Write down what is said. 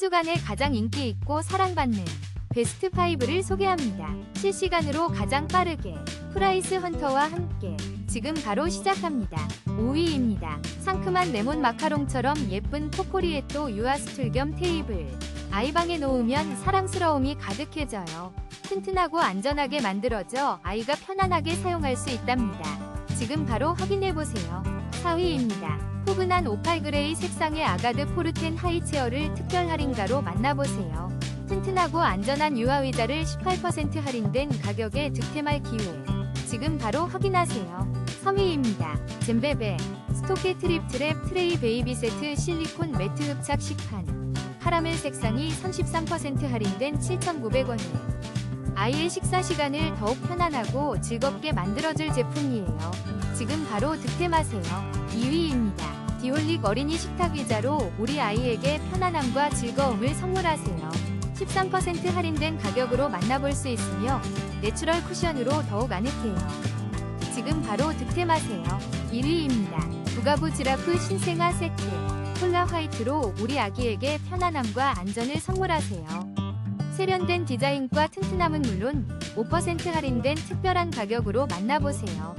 주간에 가장 인기 있고 사랑받는 베스트 5를 소개합니다. 실시간으로 가장 빠르게 프라이스 헌터와 함께 지금 바로 시작합니다. 5위입니다. 상큼한 레몬 마카롱처럼 예쁜 포코리에또 유아스툴 겸 테이블. 아이방에 놓으면 사랑스러움이 가득해져요. 튼튼하고 안전하게 만들어져 아이가 편안하게 사용할 수 있답니다. 지금 바로 확인해보세요. 4위입니다. 포근한 오팔 그레이 색상의 아가드 포르텐 하이체어를 특별 할인가로 만나보세요. 튼튼하고 안전한 유아 의자를 18% 할인된 가격에 득템할 기회. 지금 바로 확인하세요. 3위입니다. 젠베베 스토케 트립 트랩 트레이 베이비 세트 실리콘 매트 흡착 식판. 카라멜 색상이 33% 할인된 7,900원에 아이의 식사 시간을 더욱 편안하고 즐겁게 만들어줄 제품이에요. 지금 바로 득템하세요. 2위입니다. 디올릭 어린이 식탁 의자로 우리 아이에게 편안함과 즐거움을 선물하세요. 13% 할인된 가격으로 만나볼 수 있으며 내추럴 쿠션으로 더욱 아늑해요. 지금 바로 득템하세요. 1위입니다. 부가부 지라프 신생아 세트 콜라 화이트로 우리 아기에게 편안함과 안전을 선물하세요. 세련된 디자인과 튼튼함은 물론 5% 할인된 특별한 가격으로 만나보세요.